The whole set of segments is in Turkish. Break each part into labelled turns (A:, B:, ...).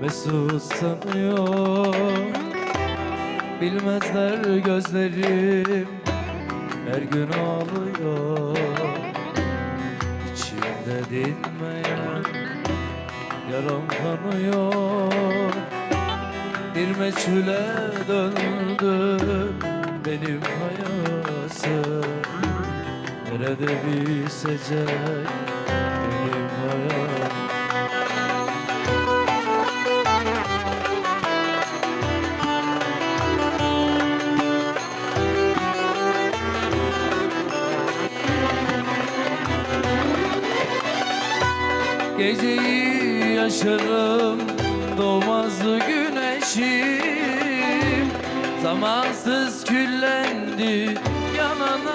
A: mesut sanıyor Bilmezler gözlerim her gün ağlıyor. İçimde dinmeyen yaram kanıyor. Bir meçhule döndü benim hayatım. Nerede bitecek Geceyi yaşarım doğmaz güneşim. Zamansız küllendi yanan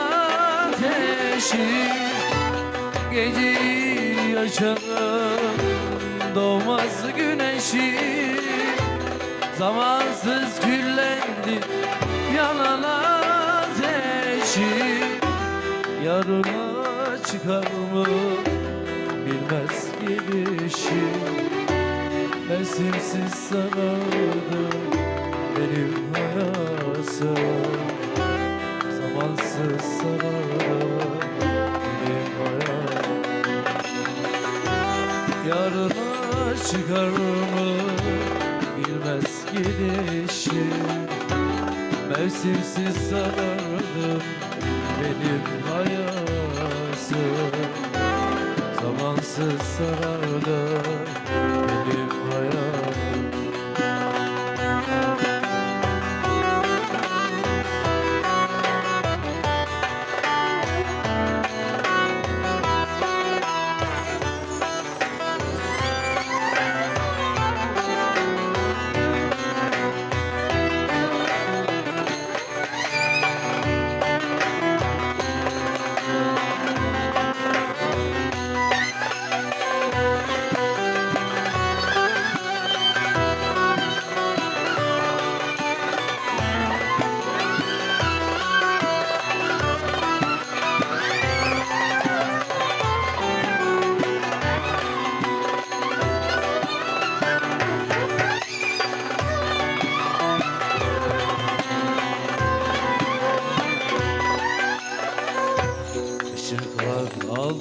A: ateşim Geceyi yaşarım doğmaz güneşim. Zamansız küllendi yanan ateşim Yarına çıkar mı bilmez gidişim Mevsimsiz sarardı benim hayatım Zamansız sarardı benim hayatım Yarına çıkar mı? Bilmez gidişim Mevsimsiz sarardı benim hayatım Zamansız sarardı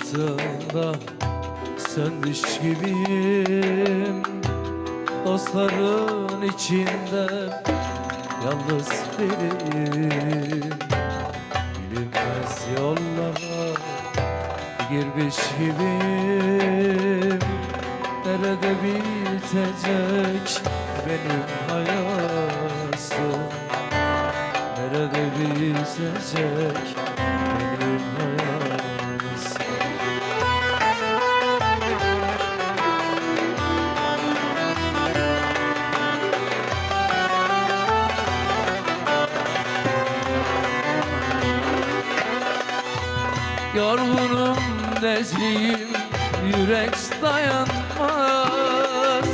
A: Işıklar altında sönmüş gibiyim. Dostların içinde yalnız benim Bilinmez yollara girmiş gibiyim. Nerede bitecek benim hayatım? Nerede bitecek Yorgunum dertliyim yürek dayanmaz.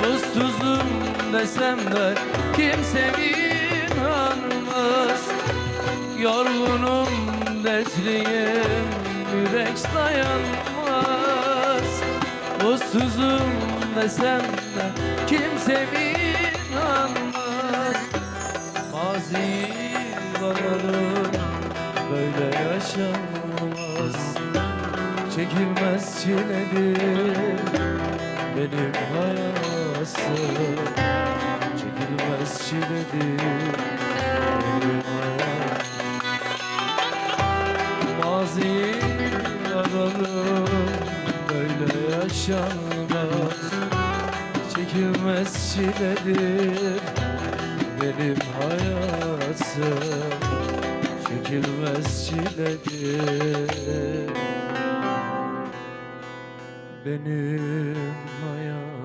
A: Mutsuzum desem de kimse inanmaz Yorgunum dertliyim yürek dayanmaz. Mutsuzum desem de kimse inanmaz Mazi varalım böyle yaşanmaz Çekilmez çiledir. Benim hayatım Çekilmez çiledir. Benim hayatım. Mazi ararım böyle yaşanmaz. Çekilmez çiledir. Benim hayatım Çekilmez çiledir benim hayat.